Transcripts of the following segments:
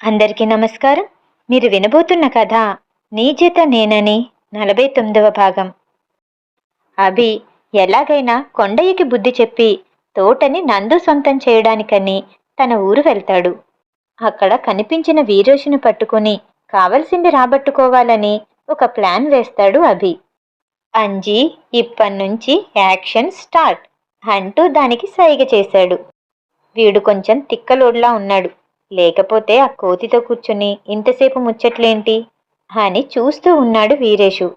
అందరికీ నమస్కారం. మీరు వినబోతున్న కథ నీ నేనని నలభై తొమ్మిదవ భాగం. అభి ఎలాగైనా కొండయ్యకి బుద్ధి చెప్పి తోటని నందు సొంతం చేయడానికని తన ఊరు వెళ్తాడు. అక్కడ కనిపించిన వీరోషుని పట్టుకుని కావలసింది రాబట్టుకోవాలని ఒక ప్లాన్ వేస్తాడు అభి. అంజీ ఇప్పటినుంచి యాక్షన్ స్టార్ట్ అంటూ దానికి సైగ చేశాడు. వీడు కొంచెం తిక్కలోడ్లా ఉన్నాడు. లేకపోతే ఆ కోతితో కూర్చుని ఇంతసేపు ముచ్చట్లేంటి అని చూస్తూ ఉన్నాడు వీరేషు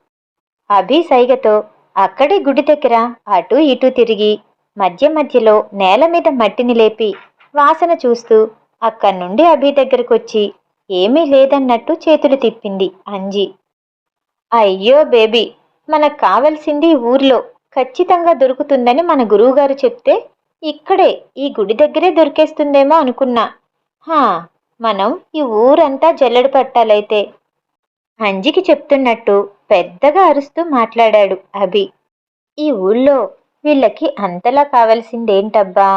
అభి సైగతో అక్కడే గుడి దగ్గర అటూ ఇటూ తిరిగి మధ్య మధ్యలో నేల మీద మట్టిని లేపి వాసన చూస్తూ అక్కడి నుండి అభి దగ్గరకొచ్చి ఏమీ లేదన్నట్టు చేతులు తిప్పింది అంజి. అయ్యో బేబీ మనకు కావలసింది ఊర్లో ఖచ్చితంగా దొరుకుతుందని మన గురువుగారు చెప్తే ఇక్కడే ఈ గుడి దగ్గరే దొరికేస్తుందేమో అనుకున్నా. హా మనం ఈ ఊరంతా జల్లెడు పట్టాలైతే. అంజికి చెప్తున్నట్టు పెద్దగా అరుస్తూ మాట్లాడాడు అభి. ఈ ఊళ్ళో వీళ్ళకి అంతలా కావలసిందేంటబ్బా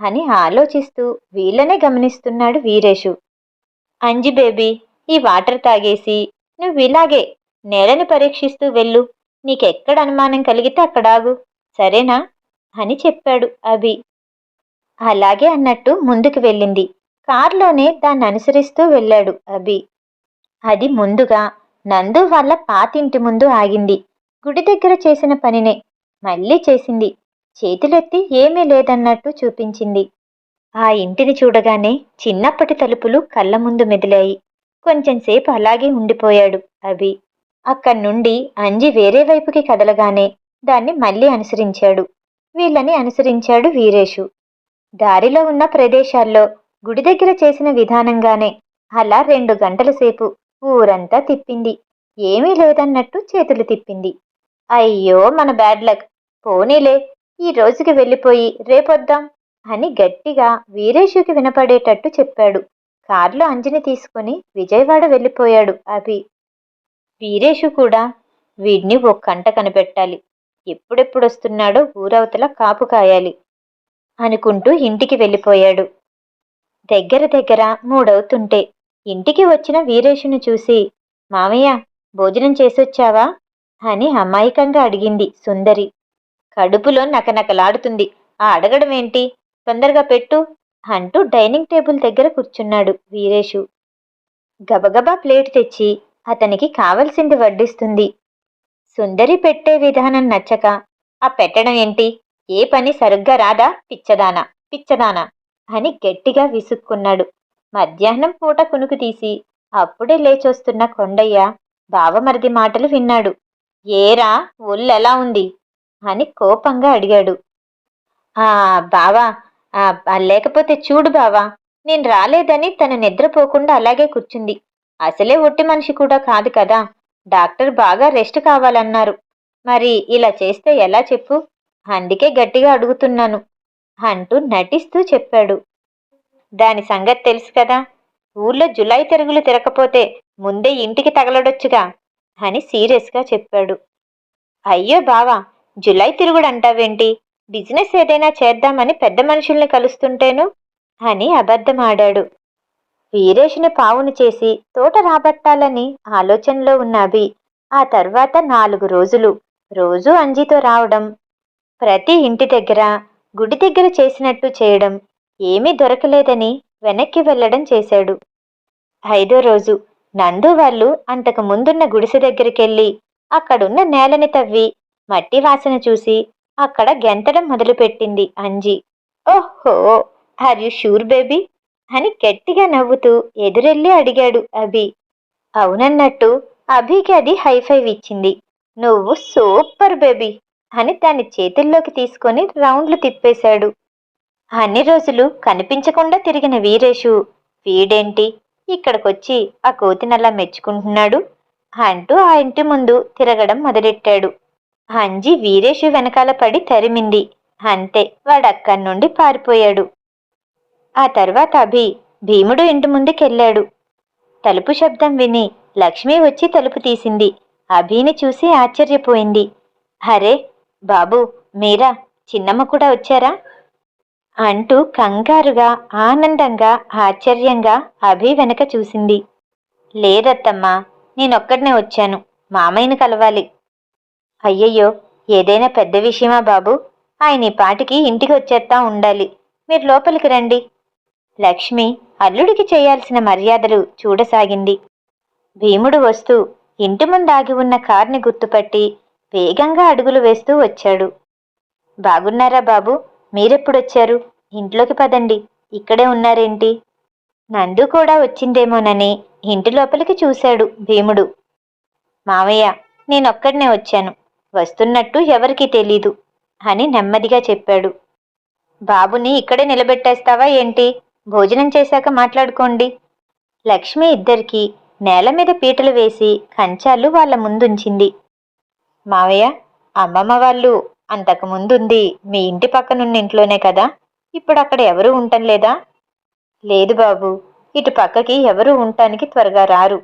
అని ఆలోచిస్తూ వీళ్ళనే గమనిస్తున్నాడు వీరేషు అంజి బేబీ ఈ వాటర్ తాగేసి నువ్వు ఇలాగే నేలని పరీక్షిస్తూ వెళ్ళు. నీకెక్కడ అనుమానం కలిగితే అక్కడాగు సరేనా? అని చెప్పాడు అభి. అలాగే అన్నట్టు ముందుకు వెళ్ళింది. కార్లోనే దాన్ని అనుసరిస్తూ వెళ్ళాడు అభి. అది ముందుగా నందు వాళ్ళ పాతింటి ముందు ఆగింది. గుడి దగ్గర చేసిన పనినే మళ్ళీ చేసింది. చేతులెత్తి ఏమీ లేదన్నట్టు చూపించింది. ఆ ఇంటిని చూడగానే చిన్నప్పటి తలుపులు కళ్ళ ముందు మెదిలాయి. కొంచెంసేపు అలాగే ఉండిపోయాడు అభి. అక్కడి నుండి అంజి వేరే వైపుకి కదలగానే దాన్ని మళ్ళీ అనుసరించాడు. వీళ్ళని అనుసరించాడు వీరేషు దారిలో ఉన్న ప్రదేశాల్లో గుడి దగ్గర చేసిన విధానంగానే అలా రెండు గంటల సేపు ఊరంతా తిప్పింది. ఏమీ లేదన్నట్టు చేతులు తిప్పింది. అయ్యో మన బ్యాడ్ లక్. పోనీలే ఈ రోజుకి వెళ్ళిపోయి రేపొద్దాం అని గట్టిగా వీరేషుకి వినపడేటట్టు చెప్పాడు. కార్లో అంజని తీసుకుని విజయవాడ వెళ్ళిపోయాడు అభి. వీరేషు కూడా వీడిని ఒక కంట కనిపెట్టాలి. ఎప్పుడెప్పుడు వస్తున్నాడో ఊరవతల కాపు కాయాలి అనుకుంటూ ఇంటికి వెళ్ళిపోయాడు. దగ్గర దగ్గర మూడవుతుంటే. ఇంటికి వచ్చిన వీరేషుని చూసి మామయ్య భోజనం చేసొచ్చావా? అని అమాయకంగా అడిగింది సుందరి. కడుపులో నకనకలాడుతుంది. ఆ అడగడం ఏంటి తొందరగా పెట్టు అంటూ డైనింగ్ టేబుల్ దగ్గర కూర్చున్నాడు వీరేషు గబగబా ప్లేట్ తెచ్చి అతనికి కావలసింది వడ్డిస్తుంది. సుందరి పెట్టే విధానం నచ్చక ఆ పెట్టడం ఏంటి ఏ పని సరిగ్గా రాదా? పిచ్చదానా? పిచ్చదానా? అని గట్టిగా విసుక్కున్నాడు. మధ్యాహ్నం పూట కునుకు తీసి అప్పుడే లేచొస్తున్న కొండయ్య బావమరిది మాటలు విన్నాడు. ఏరా ఒళ్ళెలా ఉంది? అని కోపంగా అడిగాడు. ఆ బావా లేకపోతే చూడు బావా నేను రాలేదని తను నిద్రపోకుండా అలాగే కూర్చుంది. అసలే ఒట్టి మనిషి కూడా కాదు కదా డాక్టర్ బాగా రెస్ట్ కావాలన్నారు. మరి ఇలా చేస్తే ఎలా చెప్పు? అందుకే గట్టిగా అడుగుతున్నాను. అంటూ నటిస్తూ చెప్పాడు. దాని సంగతి తెలుసు కదా? ఊర్లో జులై తిరుగులు తిరగకపోతే ముందే ఇంటికి తగలడొచ్చుగా అని సీరియస్గా చెప్పాడు. అయ్యో బావా జులై తిరుగుడు అంటావేంటి బిజినెస్ ఏదైనా చేద్దామని పెద్ద మనుషుల్ని కలుస్తుంటేను? అని అబద్ధమాడాడు. వీరేష్ని పావును చేసి తోట రాబట్టాలని ఆలోచనలో ఉన్న అభి ఆ తర్వాత నాలుగు రోజులు రోజూ అంజితో రావడం ప్రతి ఇంటి దగ్గర గుడి దగ్గర చేసినట్టు చేయడం ఏమీ దొరకలేదని వెనక్కి వెళ్ళడం చేశాడు. ఐదో రోజు నందు వాళ్ళు అంతకు ముందున్న గుడిసె దగ్గరికెళ్ళి అక్కడున్న నేలని తవ్వి మట్టి వాసన చూసి అక్కడ గెంతడం మొదలుపెట్టింది అంజి. ఓహో ఆర్ యు షూర్ బేబీ? అని గట్టిగా నవ్వుతూ ఎదురెళ్ళి అడిగాడు అభి. అవునన్నట్టు అభికి అది హైఫైవ్ ఇచ్చింది. నువ్వు సూపర్ బేబీ. అని దాన్ని చేతుల్లోకి తీసుకొని రౌండ్లు తిప్పేశాడు. అన్ని రోజులు కనిపించకుండా తిరిగిన వీరేషు వీడేంటి? ఇక్కడికొచ్చి ఆ కోతినలా మెచ్చుకుంటున్నాడు? అంటూ ఆ ఇంటి ముందు తిరగడం మొదలెట్టాడు. అంజి వీరేషు వెనకాల పడి తరిమింది. అంతే వాడక్కడి నుండి పారిపోయాడు. ఆ తర్వాత అభి భీముడు ఇంటి ముందుకెళ్ళాడు. తలుపు శబ్దం విని లక్ష్మి వచ్చి తలుపు తీసింది. అభిని చూసి ఆశ్చర్యపోయింది. అరే బాబు మీరా చిన్నమ్మ కూడా వచ్చారా? అంటూ కంగారుగా ఆనందంగా ఆశ్చర్యంగా అభి వెనక చూసింది. లేదత్తమ్మా నేనొక్కడనే వచ్చాను. మామయ్యను కలవాలి. అయ్యయ్యో ఏదైనా పెద్ద విషయమా బాబు? ఆయన ఈ పాటికి ఇంటికి వచ్చేస్తా ఉండాలి. మీరు లోపలికి రండి. లక్ష్మి అల్లుడికి చేయాల్సిన మర్యాదలు చూడసాగింది. భీముడు వస్తూ ఇంటి ముందు ఆగి ఉన్న కార్ని గుర్తుపట్టి వేగంగా అడుగులు వేస్తూ వచ్చాడు. బాగున్నారా బాబు? మీరెప్పుడొచ్చారు? ఇంట్లోకి పదండి. ఇక్కడే ఉన్నారేంటి? నందు కూడా వచ్చిందేమోనని ఇంటి లోపలికి చూశాడు భీముడు. మావయ్య నేనొక్కడనే వచ్చాను. వస్తున్నట్టు ఎవరికీ తెలీదు అని నెమ్మదిగా చెప్పాడు. బాబుని ఇక్కడే నిలబెట్టేస్తావా ఏంటి? భోజనం చేశాక మాట్లాడుకోండి. లక్ష్మి ఇద్దరికీ నేల మీద పీటలు వేసి కంచాలు వాళ్ళ ముందుంచింది. మావయ్య అమ్మమ్మ వాళ్ళు అంతకుముందుంది మీ ఇంటి పక్కనున్న ఇంట్లోనే కదా. ఇప్పుడు అక్కడ ఎవరూ ఉండటం లేదా? లేదు బాబు ఇటు పక్కకి ఎవరూ ఉండటానికి త్వరగా రారు.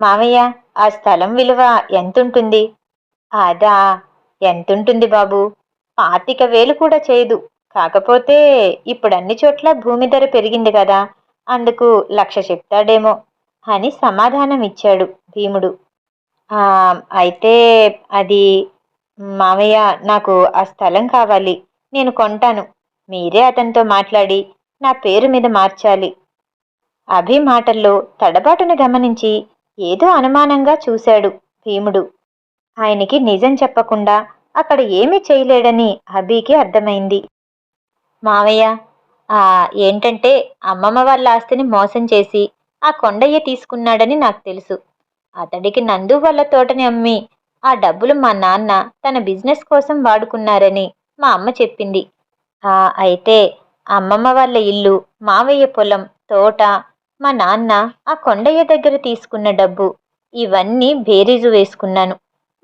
మావయ్య ఆ స్థలం విలువ ఎంతుంటుంది? అదా ఎంతుంటుంది బాబు? పాతిక వేలు కూడా చేయదు. కాకపోతే ఇప్పుడు అన్ని చోట్ల భూమి ధర పెరిగింది కదా. అందుకు లక్ష చెప్తాడేమో అని సమాధానం ఇచ్చాడు భీముడు. అయితే అది మామయ్య నాకు ఆ స్థలం కావాలి నేను కొంటాను. మీరే అతనితో మాట్లాడి నా పేరు మీద మార్చాలి. అభి మాటల్లో తడబాటును గమనించి ఏదో అనుమానంగా చూశాడు భీముడు. ఆయనకి నిజం చెప్పకుండా అక్కడ ఏమీ చేయలేడని అభికి అర్థమైంది. మావయ్య ఆ ఏంటంటే అమ్మమ్మ వాళ్ళ ఆస్తిని మోసం చేసి ఆ కొండయ్య తీసుకున్నాడని నాకు తెలుసు. అతడికి నందు వాళ్ళ తోటని అమ్మి ఆ డబ్బులు మా నాన్న తన బిజినెస్ కోసం వాడుకున్నారని మా అమ్మ చెప్పింది. ఆ అయితే అమ్మమ్మ వాళ్ళ ఇల్లు మావయ్య పొలం తోట మా నాన్న ఆ కొండయ్య దగ్గర తీసుకున్న డబ్బు ఇవన్నీ బేరీజు వేసుకున్నాను.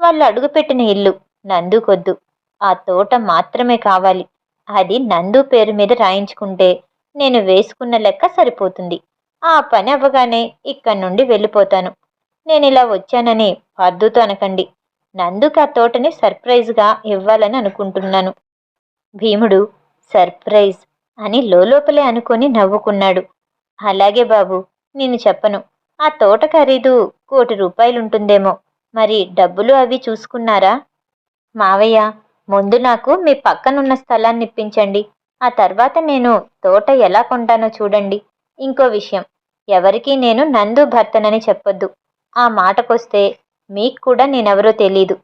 వాళ్ళు అడుగుపెట్టిన ఇల్లు నందుకొద్దు ఆ తోట మాత్రమే కావాలి. అది నందు పేరు మీద రాయించుకుంటే నేను వేసుకున్న లెక్క సరిపోతుంది. ఆ పని అవ్వగానే ఇక్కడి నుండి వెళ్ళిపోతాను. నేను ఇలా వచ్చానని పద్దుతో అనకండి. నందుకు ఆ తోటని సర్ప్రైజ్గా ఇవ్వాలని అనుకుంటున్నాను. భీముడు సర్ప్రైజ్ అని లోపలే అనుకొని నవ్వుకున్నాడు. అలాగే బాబు నేను చెప్పను. ఆ తోట ఖరీదు కోటి రూపాయలుంటుందేమో. మరి డబ్బులు అవి చూసుకున్నారా? మావయ్య ముందు నాకు మీ పక్కనున్న స్థలాన్ని ఇప్పించండి. ఆ తర్వాత నేను తోట ఎలా కొంటానో చూడండి. ఇంకో విషయం ఎవరికీ నేను నందు భర్తనని చెప్పొద్దు. ఆ మాటకొస్తే మీకు కూడా నేనెవరో తెలీదు.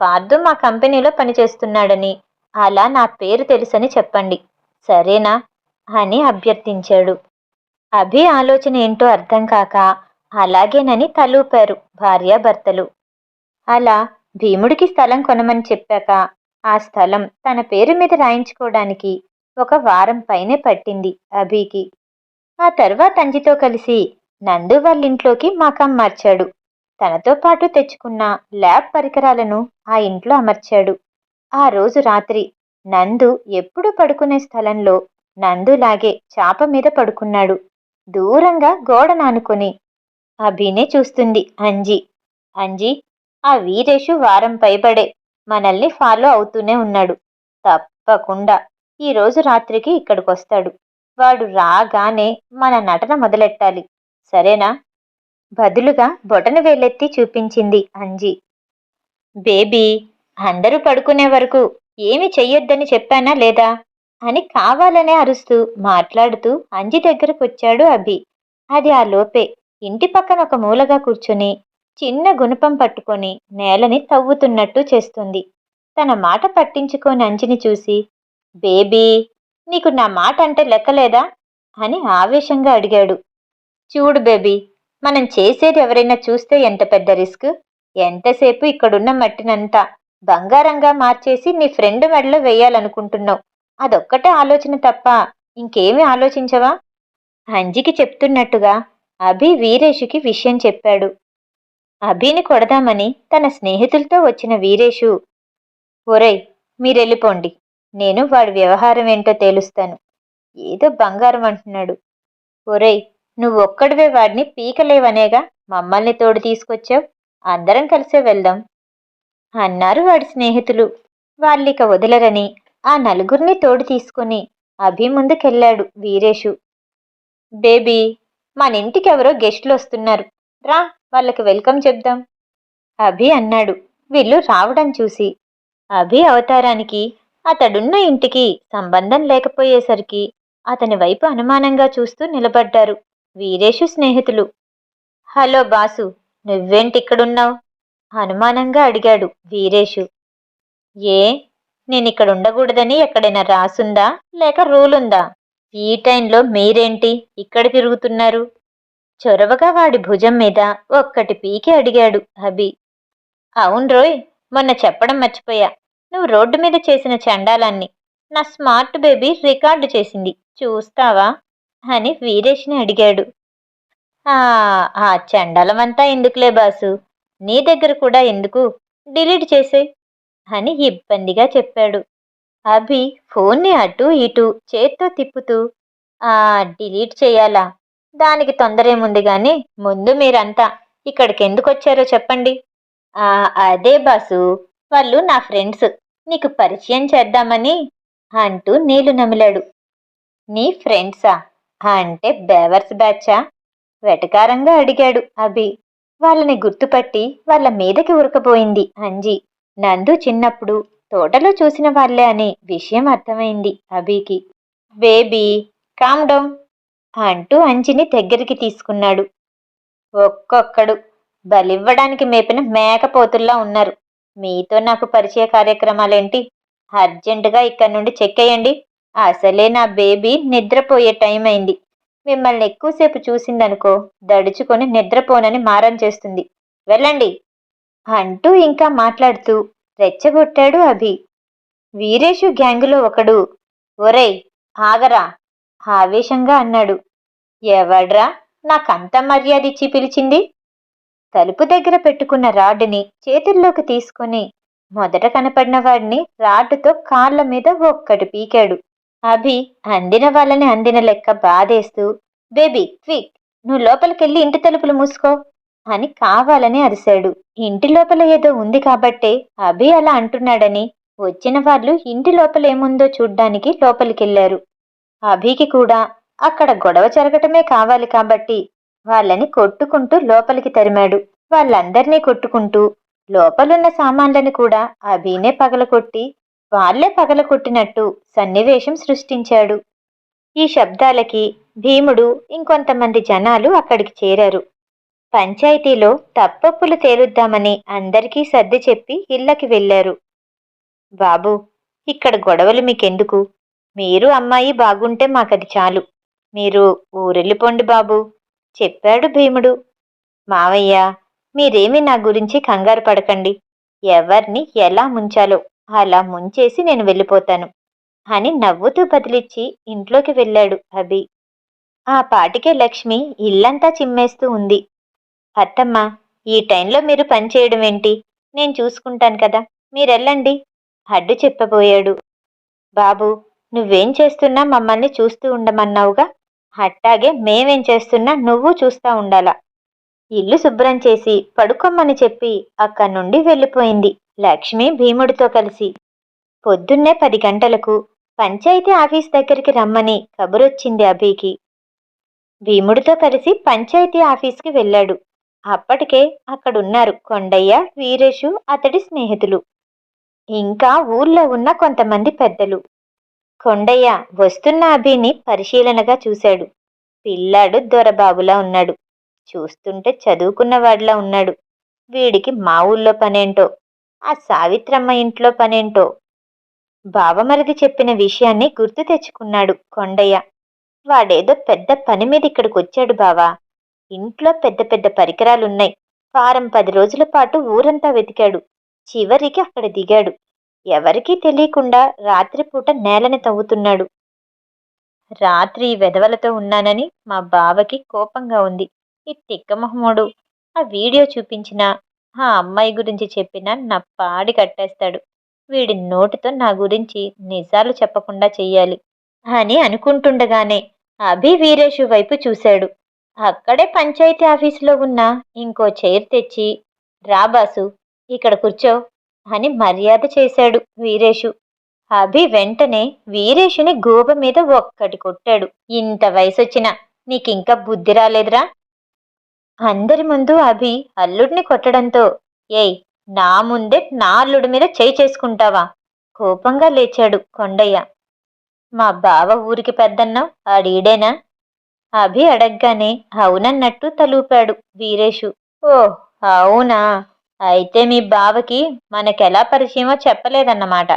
పార్థు మా కంపెనీలో పనిచేస్తున్నాడని. అలా నా పేరు తెలుసని చెప్పండి. సరేనా అని అభ్యర్థించాడు. అభి ఆలోచన ఏంటో అర్థం కాక అలాగేనని తలూపారు భార్యాభర్తలు. అలా భీముడికి స్థలం కొనమని చెప్పాక ఆ స్థలం తన పేరు మీద రాయించుకోవడానికి ఒక వారం పైనే పట్టింది అభికి. ఆ తర్వాత అంజితో కలిసి నందు వాళ్ళింట్లోకి మకాం మార్చాడు తనతో పాటు తెచ్చుకున్న ల్యాబ్ పరికరాలను ఆ ఇంట్లో అమర్చాడు. ఆ రోజు రాత్రి నందు ఎప్పుడు పడుకునే స్థలంలో నందులాగే చాప మీద పడుకున్నాడు. దూరంగా గోడ నానుకొని అభినే చూస్తుంది అంజీ. అంజీ ఆ వీరేషు వారం పైబడే మనల్ని ఫాలో అవుతూనే ఉన్నాడు. తప్పకుండా ఈరోజు రాత్రికి ఇక్కడికొస్తాడు. వాడు రాగానే మన నటన మొదలెట్టాలి. సరేనా? బదులుగా బొటను వేలెత్తి చూపించింది అంజి. బేబీ అందరూ పడుకునే వరకు ఏమి చెయ్యొద్దని చెప్పానా లేదా? అని కావాలనే అరుస్తూ మాట్లాడుతూ అంజి దగ్గరకొచ్చాడు అభి. అది ఆ లోపే. ఇంటి పక్కన ఒక మూలగా కూర్చుని చిన్న గుణపం పట్టుకొని నేలని తవ్వుతున్నట్టు చేస్తుంది. తన మాట పట్టించుకోని అంజిని చూసి బేబీ నీకు నా మాట అంటే లెక్కలేదా? అని ఆవేశంగా అడిగాడు. చూడు బేబీ మనం చేసేది ఎవరైనా చూస్తే ఎంత పెద్ద రిస్క్? ఎంతసేపు ఇక్కడున్న మట్టినంతా బంగారంగా మార్చేసి నీ ఫ్రెండ్ మెడలో వేయాలనుకుంటున్నావు? అదొక్కటే ఆలోచన తప్ప ఇంకేమీ ఆలోచించవా? అంజికి చెప్తున్నట్టుగా అభి వీరేషుకి విషయం చెప్పాడు. అభిని కొడదామని తన స్నేహితులతో వచ్చిన వీరేషు ఒరేయ్ మీరెళ్ళిపోండి. నేను వాడి వ్యవహారం ఏంటో తేలుస్తాను. ఏదో బంగారం అంటున్నాడు. ఒరేయ్ నువ్వొక్కడివే వాడిని పీకలేవనేగా? మమ్మల్ని తోడు తీసుకొచ్చావు? అందరం కలిసే వెళ్దాం. అన్నారు వాడి స్నేహితులు. వాళ్ళిక వదలరని ఆ నలుగురిని తోడు తీసుకుని అభి ముందుకెళ్ళాడు వీరేషు బేబీ మన ఇంటికి ఎవరో గెస్టులు వస్తున్నారు రా వాళ్ళకి వెల్కమ్ చెప్దాం. అభి అన్నాడు. వీళ్ళు రావడం చూసి. అభి అవతారానికి అతడున్న ఇంటికి సంబంధం లేకపోయేసరికి అతని వైపు అనుమానంగా చూస్తూ నిలబడ్డారు. వీరేషు స్నేహితులు. హలో బాసు నువ్వేంటిక్కడున్నావు అనుమానంగా అడిగాడు వీరేషు ఏ నేను ఇక్కడ ఉండకూడదని ఎక్కడైనా రాసుందా? లేక రూల్ ఉందా ఈ టైంలో మీరేంటి? ఇక్కడ తిరుగుతున్నారు? చొరవగా వాడి భుజం మీద ఒక్కటి పీకి అడిగాడు అభి అవును రోయ్ మొన్న చెప్పడం మర్చిపోయా. నువ్వు రోడ్డు మీద చేసిన చండాలాన్ని. నా స్మార్ట్ బేబీ రికార్డు చేసింది. చూస్తావా? అని వీరేష్ని అడిగాడు. ఆ చండలమంతా చండాలమంతా ఎందుకులే బాసు? నీ దగ్గర కూడా ఎందుకు? డిలీట్ చేసే అని ఇబ్బందిగా చెప్పాడు. అభి ఫోన్ని అటు ఇటు చేత్తో తిప్పుతూ ఆ డిలీట్ చేయాలా? దానికి తొందరేముంది కానీ ముందు మీరంతా ఇక్కడికి ఎందుకు వచ్చారో చెప్పండి. ఆ అదే బాసు వాళ్ళు నా ఫ్రెండ్స్ నీకు పరిచయం చేద్దామని అంటూ నీళ్ళు నమిలాడు. నీ ఫ్రెండ్సా? అంటే బేవర్స్ బ్యాచా? వెటకారంగా అడిగాడు అభి. వాళ్ళని గుర్తుపట్టి వాళ్ళ మీదకి ఉరకబోయింది అంజి. నందు చిన్నప్పుడు తోటలో చూసిన వాళ్ళే అనే విషయం అర్థమైంది అభికి. బేబీ కామ్ డౌన్ అంటూ అంజిని దగ్గరికి తీసుకున్నాడు. ఒక్కొక్కడు బలివ్వడానికి మేపిన మేకపోతుల్లా ఉన్నారు. మీతో నాకు పరిచయ కార్యక్రమాలేంటి? అర్జెంటుగా ఇక్కడి నుండి చెక్కేయండి అసలే నా బేబీ నిద్రపోయే టైం అయింది. మిమ్మల్ని ఎక్కువసేపు చూసిందనుకో దడుచుకొని నిద్రపోనని మారం చేస్తుంది. వెళ్ళండి. అంటూ ఇంకా మాట్లాడుతూ రెచ్చగొట్టాడు అభి. వీరేషు గ్యాంగులో ఒకడు ఒరేయ్ ఆగరా ఆవేశంగా అన్నాడు. ఎవడ్రా నాకంత మర్యాద ఇచ్చి పిలిచింది? తలుపు దగ్గర పెట్టుకున్న రాడ్డుని చేతుల్లోకి తీసుకుని మొదట కనపడిన వాడిని రాడ్డుతో కాళ్ళ మీద ఒక్కటి పీకాడు. అభి అందిన వాళ్ళని అందిన లెక్క బాధేస్తూ బేబీ క్విక్ నువ్వు లోపలికెళ్ళి ఇంటి తలుపులు మూసుకో అని కావాలని అరిశాడు. ఇంటి లోపల ఏదో ఉంది కాబట్టే అభి అలా అంటున్నాడని వచ్చిన వాళ్ళు ఇంటి లోపల ఏముందో చూడ్డానికి లోపలికెళ్ళారు అభికి కూడా అక్కడ గొడవ జరగటమే కావాలి కాబట్టి వాళ్ళని కొట్టుకుంటూ లోపలికి తరిమాడు. వాళ్ళందర్నీ కొట్టుకుంటూ లోపలున్న సామాన్లను కూడా అభినే పగలకొట్టి వాళ్ళే పగలకొట్టినట్టు సన్నివేశం సృష్టించాడు. ఈ శబ్దాలకి భీముడు ఇంకొంతమంది జనాలు అక్కడికి చేరారు. పంచాయతీలో తప్పప్పులు తేలుద్దామని అందరికీ సర్ది చెప్పి ఇళ్ళకి వెళ్ళారు. బాబు ఇక్కడ గొడవలు మీకెందుకు? మీరు అమ్మాయి బాగుంటే మాకది చాలు. మీరు ఊరెళ్ళిపోండి బాబు చెప్పాడు భీముడు. మావయ్య మీరేమీ నా గురించి కంగారు పడకండి. ఎవర్ని ఎలా ముంచాలో అలా ముంచేసి నేను వెళ్ళిపోతాను అని నవ్వుతూ బదిలిచ్చి ఇంట్లోకి వెళ్ళాడు అభి. ఆ పాటికే లక్ష్మి ఇల్లంతా చిమ్మేస్తూ ఉంది. అత్తమ్మ ఈ టైంలో మీరు పని చేయడం ఏంటి? నేను చూసుకుంటాను కదా మీరెళ్ళండి అడ్డు చెప్పబోయాడు. బాబు నువ్వేం చేస్తున్నా మమ్మల్ని చూస్తూ ఉండమన్నావుగా? అట్టాగే మేమేం చేస్తున్నా నువ్వు చూస్తా ఉండాలా? ఇల్లు శుభ్రం చేసి పడుకోమ్మని చెప్పి అక్కడి నుండి వెళ్ళిపోయింది. లక్ష్మి భీముడితో కలిసి పొద్దున్నే పది గంటలకు పంచాయతీ ఆఫీస్ దగ్గరికి రమ్మని కబురొచ్చింది అభికి. భీముడితో కలిసి పంచాయతీ ఆఫీస్కి వెళ్ళాడు. అప్పటికే అక్కడున్నారు కొండయ్య వీరేషు అతడి స్నేహితులు. ఇంకా ఊర్లో ఉన్న కొంతమంది పెద్దలు. కొండయ్య వస్తున్న అభిని పరిశీలనగా చూశాడు. పిల్లాడు దొరబాబులా ఉన్నాడు. చూస్తుంటే చదువుకున్నవాడిలా ఉన్నాడు. వీడికి మా ఊళ్ళో పనేంటో ఆ సావిత్రమ్మ ఇంట్లో పనేంటో? బావమరిది చెప్పిన విషయాన్ని గుర్తు తెచ్చుకున్నాడు కొండయ్య. వాడేదో పెద్ద పని మీద ఇక్కడికి వచ్చాడు బావా. ఇంట్లో పెద్ద పెద్ద పరికరాలున్నాయి. వారం పది రోజుల పాటు ఊరంతా వెతికాడు. చివరికి అక్కడ దిగాడు. ఎవరికీ తెలియకుండా రాత్రిపూట నేలని తవ్వుతున్నాడు. రాత్రి వెధవలతో ఉన్నానని మా బావకి కోపంగా ఉంది. ఈ తిక్కమొహముడు. ఆ వీడియో చూపించినా ఆ అమ్మాయి గురించి చెప్పినా నా పాడి కట్టేస్తాడు. వీడి నోటితో నా గురించి నిజాలు చెప్పకుండా చెయ్యాలి అని అనుకుంటుండగానే అభి వీరేషు వైపు చూశాడు. అక్కడే పంచాయతీ ఆఫీసులో ఉన్న ఇంకో చైర్ తెచ్చి రాబాసు ఇక్కడ కూర్చో అని మర్యాద చేశాడు వీరేషు. అభి వెంటనే వీరేషుని గోబ మీద ఒక్కటి కొట్టాడు. ఇంత వయసొచ్చినా నీకింకా బుద్ధి రాలేదురా అందరి ముందు అభి అల్లుడిని కొట్టడంతో ఏయ్ నా ముందే నా అల్లుడి మీద చేయి చేసుకుంటావా? కోపంగా లేచాడు కొండయ్య. మా బావ ఊరికి పెద్దన్నావు ఆడీడేనా? అభి అడగ్గానే అవునన్నట్టు తలూపాడు వీరేషు ఓ అవునా? అయితే మీ బావకి మనకెలా పరిచయమో చెప్పలేదన్నమాట.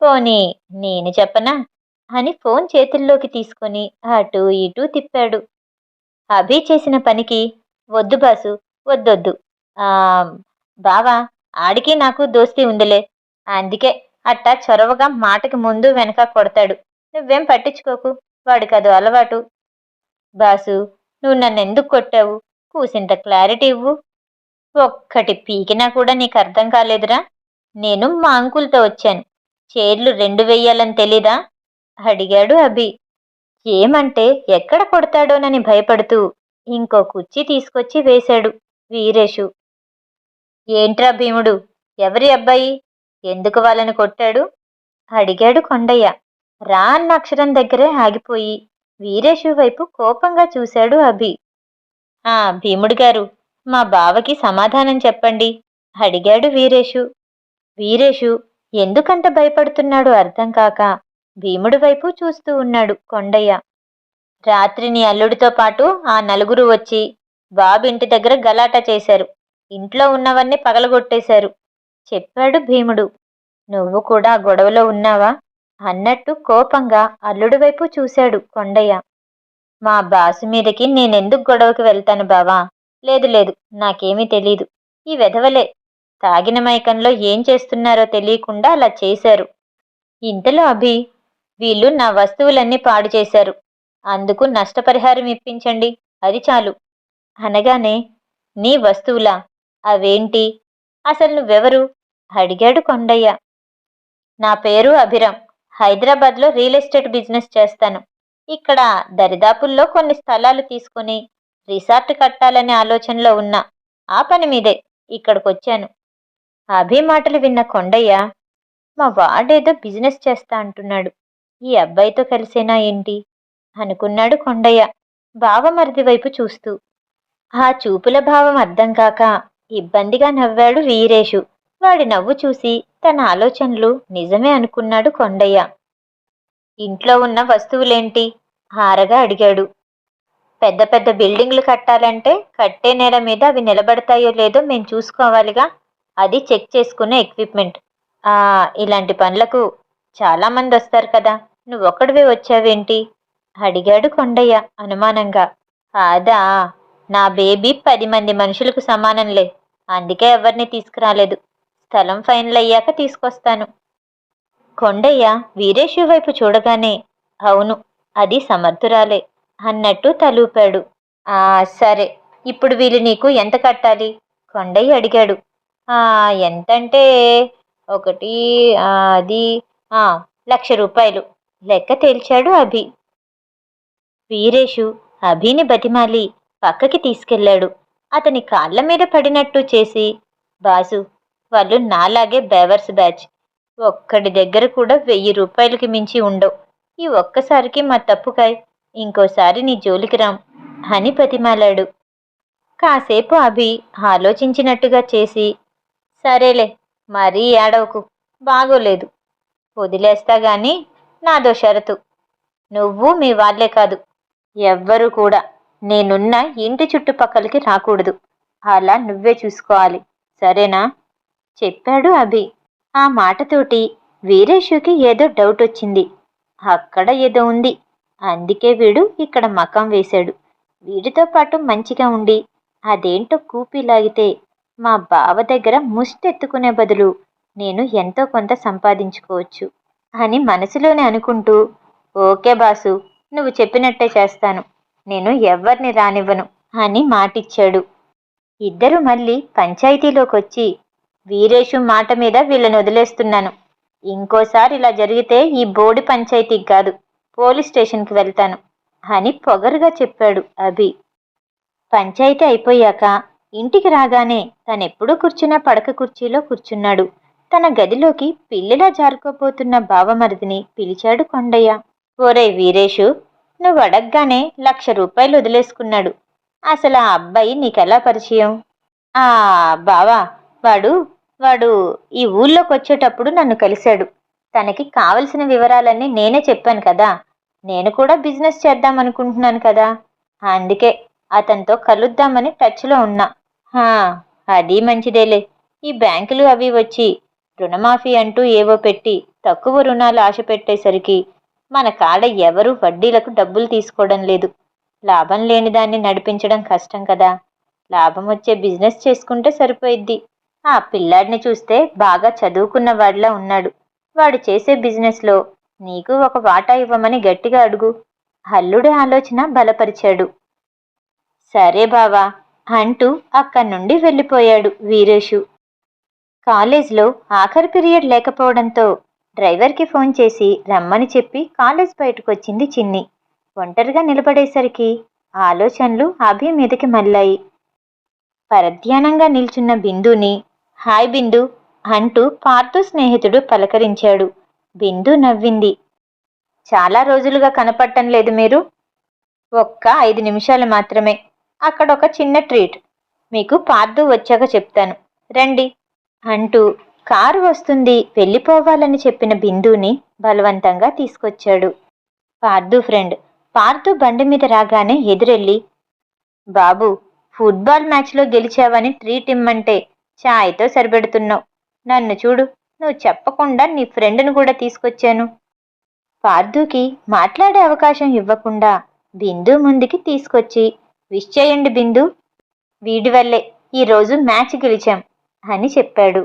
పోనీ నేను చెప్పనా? అని ఫోన్ చేతుల్లోకి తీసుకొని అటూ ఇటూ తిప్పాడు. అభి చేసిన పనికి వద్దు బాసు వద్దొద్దు. బావా ఆడికి నాకు దోస్తీ ఉందిలే. అందుకే అట్టా చొరవగా మాటకి ముందు వెనక కొడతాడు. నువ్వేం పట్టించుకోకు వాడికి అదో అలవాటు. బాసు నువ్వు నన్ను ఎందుకు కొట్టావు? కూసింత క్లారిటీ ఇవ్వు. ఒక్కటి పీకినా కూడా నీకు అర్థం కాలేదురా? నేను మా అంకుల్తో వచ్చాను. చైర్లు రెండు వెయ్యాలని తెలీదా? అడిగాడు అభి. ఏమంటే ఎక్కడ కొడతాడోనని భయపడుతూ ఇంకో కుర్చీ తీసుకొచ్చి వేశాడు వీరేషు ఏంట్రా భీముడు ఎవరి అబ్బాయి? ఎందుకు వాళ్ళని కొట్టాడు? అడిగాడు కొండయ్య. రా అన్న అక్షరం దగ్గరే ఆగిపోయి వీరేషు వైపు కోపంగా చూశాడు అభి. ఆ భీముడు గారు మా బావకి సమాధానం చెప్పండి అడిగాడు వీరేషు వీరేషు ఎందుకంత భయపడుతున్నాడు అర్థం కాక భీముడి వైపు చూస్తూ ఉన్నాడు కొండయ్య. రాత్రి నీ అల్లుడితో పాటు ఆ నలుగురు వచ్చి బాబు ఇంటి దగ్గర గలాటా చేశారు. ఇంట్లో ఉన్నవన్నీ పగలగొట్టేశారు. చెప్పాడు భీముడు. నువ్వు కూడా గొడవలో ఉన్నావా? అన్నట్టు కోపంగా అల్లుడి వైపు చూశాడు కొండయ్య. మా బాసు మీదకి నేనెందుకు గొడవకి వెళ్తాను బావా? లేదు లేదు నాకేమీ తెలీదు. ఈ వెధవలే. తాగిన మైకంలో ఏం చేస్తున్నారో తెలియకుండా అలా చేశారు. ఇంతలో అభి వీళ్ళు నా వస్తువులన్నీ పాడు చేశారు. అందుకు నష్టపరిహారం ఇప్పించండి. అది చాలు. అనగానే నీ వస్తువులా? అవేంటి? అసలు నువ్వెవరు? అడిగాడు కొండయ్య. నా పేరు అభిరామ్. హైదరాబాద్లో రియల్ ఎస్టేట్ బిజినెస్ చేస్తాను. ఇక్కడ దరిదాపుల్లో కొన్ని స్థలాలు తీసుకుని రిసార్ట్ కట్టాలనే ఆలోచనలో ఉన్నా ఆ పని మీదే ఇక్కడికొచ్చాను. అభి మాటలు విన్న కొండయ్య మా వాడేదో బిజినెస్ చేస్తా అంటున్నాడు. ఈ అబ్బాయితో కలిసేనా ఏంటి? అనుకున్నాడు కొండయ్య. బావమరిది వైపు చూస్తూ. ఆ చూపుల భావం అర్థం కాక ఇబ్బందిగా నవ్వాడు వీరేషు వాడి నవ్వు చూసి తన ఆలోచనలు నిజమే అనుకున్నాడు కొండయ్య. ఇంట్లో ఉన్న వస్తువులేంటి? హారగా అడిగాడు. పెద్ద పెద్ద బిల్డింగ్లు కట్టాలంటే కట్టే నేల మీద అవి నిలబడతాయో లేదో మేము చూసుకోవాలిగా. అది చెక్ చేసుకునే ఎక్విప్మెంట్. ఆ ఇలాంటి పనులకు చాలామంది వస్తారు కదా. నువ్వు ఒక్కడివే వచ్చావేంటి? అడిగాడు కొండయ్య అనుమానంగా. కాదా నా బేబీ పది మంది మనుషులకు సమానంలే. అందుకే ఎవరిని తీసుకురాలేదు. స్థలం ఫైనల్ అయ్యాక తీసుకొస్తాను. కొండయ్య వీరేషు వైపు చూడగానే అవును అది సమర్థురాలే అన్నట్టు తలూపాడు. ఆ సరే ఇప్పుడు వీళ్ళు నీకు ఎంత కట్టాలి? కొండయ్య అడిగాడు. ఆ ఎంతంటే ఒకటి అది ఆ లక్ష రూపాయలు లెక్క తేల్చాడు అభి. వీరేషు అభిని బతిమాలి పక్కకి తీసుకెళ్ళాడు. అతని కాళ్ళ మీద పడినట్టు చేసి బాసు వాళ్ళు నాలాగే బేవర్స్ బ్యాచ్. ఒక్కడి దగ్గర కూడా వెయ్యి రూపాయలకి మించి ఉండవు. ఈ ఒక్కసారికి మా తప్పుకాయ్ ఇంకోసారి నీ జోలికి రాం అని బతిమాలాడు. కాసేపు అభి ఆలోచించినట్టుగా చేసి సరేలే మరీ ఏడవకు. బాగోలేదు. వదిలేస్తా గాని నాదో షరతు. నువ్వు మీ వాళ్ళే కాదు. ఎవ్వరూ కూడా నేనున్న ఇంటి చుట్టుపక్కలకి రాకూడదు. అలా నువ్వే చూసుకోవాలి. సరేనా? చెప్పాడు అభి. ఆ మాటతోటి వీరేషుకి ఏదో డౌట్ వచ్చింది. అక్కడ ఏదో ఉంది. అందుకే వీడు ఇక్కడ మకం వేశాడు. వీడితో పాటు మంచిగా ఉండి అదేంటో కూపి లాగితే మా బావ దగ్గర ముష్టెత్తుకునే బదులు నేను ఎంతో కొంత సంపాదించుకోవచ్చు అని మనసులోనే అనుకుంటూ ఓకే బాసు నువ్వు చెప్పినట్టే చేస్తాను. నేను ఎవ్వరిని రానివ్వను అని మాటిచ్చాడు. ఇద్దరు మళ్ళీ పంచాయతీలోకి వచ్చి వీరేషు మాట మీద వీళ్ళని వదిలేస్తున్నాను. ఇంకోసారి ఇలా జరిగితే ఈ బోడి పంచాయతీకి కాదు పోలీస్ స్టేషన్కి వెళ్తాను అని పొగరుగా చెప్పాడు అభి. పంచాయతీ అయిపోయాక ఇంటికి రాగానే తనెప్పుడూ కూర్చున్న పడక కుర్చీలో కూర్చున్నాడు. తన గదిలోకి పిల్లిలా జారుకోపోతున్న బావమరిదిని పిలిచాడు కొండయ్య. ఓరే వీరేషు నువ్వు అడగగానే లక్ష రూపాయలు వదిలేసుకున్నాడు. అసలు ఆ అబ్బాయి నీకెలా పరిచయం? ఆ బావా వాడు వాడు ఈ ఊళ్ళోకి వచ్చేటప్పుడు నన్ను కలిశాడు. తనకి కావలసిన వివరాలన్నీ నేనే చెప్పాను కదా. నేను కూడా బిజినెస్ చేద్దాం అనుకుంటున్నాను కదా. అందుకే అతనితో కలుద్దామని టచ్లో ఉన్నా. హా అది మంచిదేలే. ఈ బ్యాంకులు అవి వచ్చి రుణమాఫీ అంటూ ఏవో పెట్టి తక్కువ రుణాలు ఆశ పెట్టేసరికి మన కాడ ఎవరు వడ్డీలకు డబ్బులు తీసుకోవడం లేదు. లాభం లేని దాన్ని నడిపించడం కష్టం కదా. లాభం వచ్చే బిజినెస్ చేసుకుంటే సరిపోయిద్ది. ఆ పిల్లాడిని చూస్తే బాగా చదువుకున్న వాడిలా ఉన్నాడు. వాడు చేసే బిజినెస్లో నీకు ఒక వాటా ఇవ్వమని గట్టిగా అడుగు. హల్లుడి ఆలోచన బలపరిచాడు. సరే బావా అంటూ అక్కడి నుండి వెళ్ళిపోయాడు వీరేషు కాలేజ్లో ఆఖరి పీరియడ్ లేకపోవడంతో డ్రైవర్కి ఫోన్ చేసి రమ్మని చెప్పి కాలేజ్ బయటకు వచ్చింది చిన్ని. ఒంటరిగా నిలబడేసరికి ఆలోచనలు అభి మీదకి మళ్ళాయి. పరధ్యానంగా నిల్చున్న బిందుని హాయ్ బిందు అంటూ పార్థు స్నేహితుడు పలకరించాడు. బిందు నవ్వింది. చాలా రోజులుగా కనపడటం లేదు మీరు. ఒక్క ఐదు నిమిషాలు మాత్రమే. అక్కడ ఒక చిన్న ట్రీట్. మీకు పార్థు వచ్చాక చెప్తాను. రండి అంటూ కారు వస్తుంది వెళ్ళిపోవాలని చెప్పిన బిందుని బలవంతంగా తీసుకొచ్చాడు. పార్థు ఫ్రెండ్. పార్థు బండి మీద రాగానే ఎదురెళ్ళి బాబు ఫుట్బాల్ మ్యాచ్లో గెలిచావని ట్రీట్ ఇమ్మంటే ఛాయ్తో సరిపెడుతున్నావు. నన్ను చూడు నువ్వు చెప్పకుండా నీ ఫ్రెండ్ను కూడా తీసుకొచ్చాను. పార్థుకి మాట్లాడే అవకాశం ఇవ్వకుండా బిందు ముందుకి తీసుకొచ్చి విష్ చేయండి బిందు వీడి వల్లే ఈరోజు మ్యాచ్ గెలిచాం అని చెప్పాడు.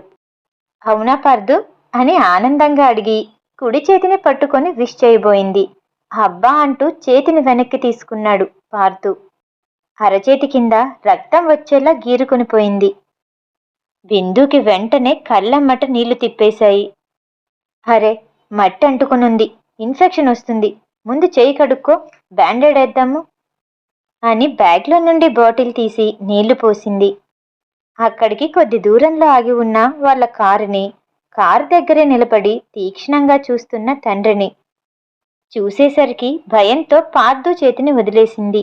అవునా పార్దు? అని ఆనందంగా అడిగి కుడి చేతిని పట్టుకొని విష్ చేయబోయింది. అబ్బా అంటూ చేతిని వెనక్కి తీసుకున్నాడు పార్దు. అరచేతి కింద రక్తం వచ్చేలా గీరుకొని పోయింది. బిందుకి వెంటనే కళ్ళమ్మట నీళ్ళు తిప్పేశాయి. అరే మట్టి అంటుకునుంది. ఇన్ఫెక్షన్ వస్తుంది. ముందు చేయి కడుక్కో బ్యాండేడ్ వేద్దాము. అని బ్యాగ్లో నుండి బాటిల్ తీసి నీళ్ళు పోసింది. అక్కడికి కొద్ది దూరంలో ఆగి ఉన్న వాళ్ళ కారుని కారు దగ్గరే నిలబడి తీక్షణంగా చూస్తున్న తండ్రిని. చూసేసరికి భయంతో పార్థు చేతిని వదిలేసింది.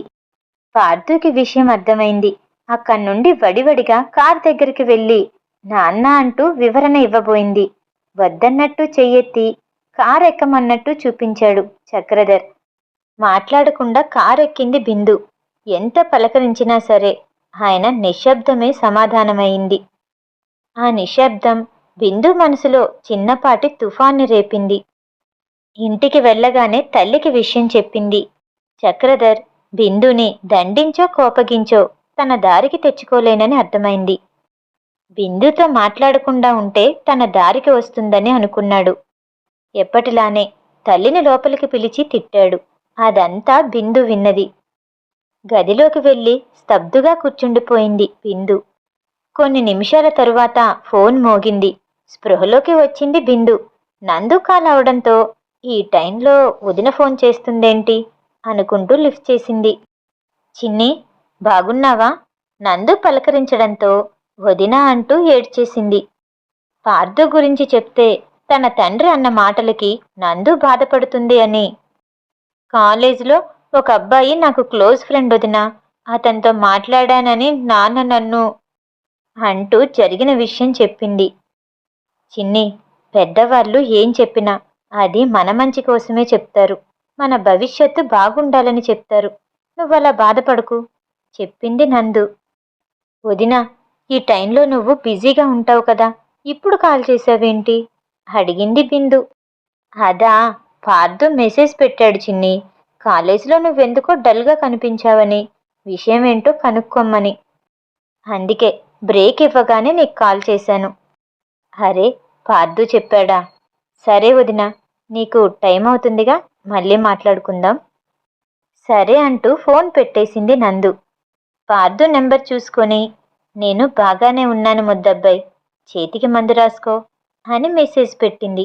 పార్థుకి విషయం అర్థమైంది. అక్కడి నుండి వడివడిగా కార్ దగ్గరికి వెళ్ళి నాన్న అంటూ వివరణ ఇవ్వబోయింది. వద్దన్నట్టు చెయ్యెత్తి కార్ ఎక్కమన్నట్టు చూపించాడు చక్రధర్. మాట్లాడకుండా కార్ ఎక్కింది బిందు. ఎంత పలకరించినా సరే ఆయన నిశ్శబ్దమే సమాధానమైంది. ఆ నిశ్శబ్దం బిందు మనసులో చిన్నపాటి తుఫాన్ని రేపింది. ఇంటికి వెళ్ళగానే తల్లికి విషయం చెప్పింది. చక్రధర్ బిందుని దండించో కోపగించో తన దారికి తెచ్చుకోలేనని అర్థమైంది. బిందుతో మాట్లాడకుండా ఉంటే తన దారికి వస్తుందని అనుకున్నాడు. ఎప్పటిలానే తల్లిని లోపలికి పిలిచి తిట్టాడు. అదంతా బిందు విన్నది. గదిలోకి వెళ్ళి స్తబ్దుగా కూర్చుండిపోయింది బిందు. కొన్ని నిమిషాల తరువాత ఫోన్ మోగింది. స్పృహలోకి వచ్చింది బిందు. నందు కాల్ అవడంతో ఈ టైంలో వదిన ఫోన్ చేస్తుందేంటి? అనుకుంటూ లిఫ్ట్ చేసింది. చిన్ని బాగున్నావా? నందు పలకరించడంతో వదిన అంటూ ఏడ్చేసింది. పార్థు గురించి చెప్తే తన తండ్రి అన్న మాటలకి నందు బాధపడుతుంది అని. కాలేజీలో ఒక అబ్బాయి నాకు క్లోజ్ ఫ్రెండ్ వదిన. అతనితో మాట్లాడానని నాన్న నన్ను అంటూ జరిగిన విషయం చెప్పింది. చిన్ని పెద్దవాళ్ళు ఏం చెప్పినా అది మన మంచి కోసమే చెప్తారు. మన భవిష్యత్తు బాగుండాలని చెప్తారు. నువ్వు అలా బాధపడకు చెప్పింది నందు. వదిన ఈ టైంలో నువ్వు బిజీగా ఉంటావు కదా ఇప్పుడు కాల్ చేసావేంటి అడిగింది బిందు. అదా పార్థు మెసేజ్ పెట్టాడు చిన్ని. కాలేజీలో నువ్వెందుకో డల్గా కనిపించావని. విషయం ఏంటో కనుక్కోమ్మని. అందుకే బ్రేక్ ఇవ్వగానే నీకు కాల్ చేశాను. అరే పార్దు చెప్పాడా. సరే వదిన నీకు టైం అవుతుందిగా మళ్ళీ మాట్లాడుకుందాం. సరే అంటూ ఫోన్ పెట్టేసింది నందు. పార్థు నెంబర్ చూసుకొని నేను బాగానే ఉన్నాను ముద్దబ్బాయి చేతికి మందు రాసుకో అని మెసేజ్ పెట్టింది.